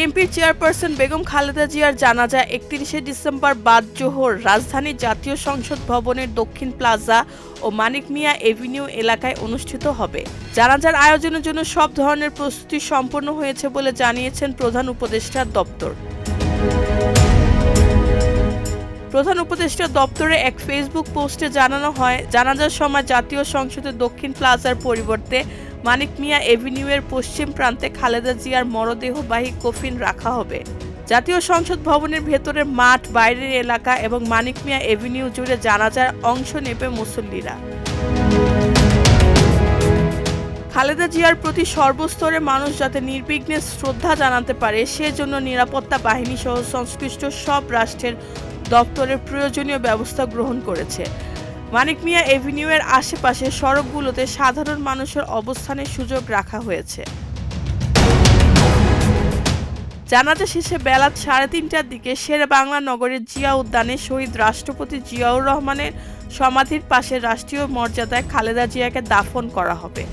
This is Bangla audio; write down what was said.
বিএনপির চেয়ারপারসন বেগম খালেদা জিয়ার জানাজা একত্রিশে ডিসেম্বর বাদ জোহর রাজধানীর জাতীয় সংসদ ভবনের দক্ষিণ প্লাজা ও মানিক মিয়া এভিনিউ এলাকায় অনুষ্ঠিত হবে। জানাজার আয়োজনের জন্য সব ধরনের প্রস্তুতি সম্পন্ন হয়েছে বলে জানিয়েছেন প্রধান উপদেষ্টার দপ্তর। প্রধান উপদেষ্টা দপ্তরে এক ফেসবুক পোস্টে জানানো হয়, জানাজার সময় জাতীয় সংসদের দক্ষিণ প্লাজার পরিবর্তে মানিক মিয়া এভিনিউয়ের পশ্চিম প্রান্তে খালেদা জিয়ার মরদেহবাহী কফিন রাখা হবে। জাতীয় সংসদ ভবনের ভেতরের মাঠ, বাইরের এলাকা এবং মানিক মিয়া এভিনিউ জুড়ে জানাজার অংশ নেবে মুসল্লিরা। খালেদা জিয়ার প্রতি সর্বস্তরে মানুষ যাতে নির্বিঘ্নে শ্রদ্ধা জানাতে পারে, সেজন্য নিরাপত্তা বাহিনী সহ সংশ্লিষ্ট সব রাষ্ট্রের দপ্তরের প্রয়োজনীয় ব্যবস্থা গ্রহণ করেছে। মানিক মিয়া এভিনিউয়ের আশেপাশে সড়কগুলোতে সাধারণ মানুষের অবস্থানের সুযোগ রাখা হয়েছে জানাজা শেষে বেলা সাড়ে তিনটার দিকে শের বাংলা নগরের জিয়া উদ্যানে শহীদ রাষ্ট্রপতি জিয়াউর রহমানের সমাধির পাশে রাষ্ট্রীয় মর্যাদায় খালেদা জিয়াকে দাফন করা হবে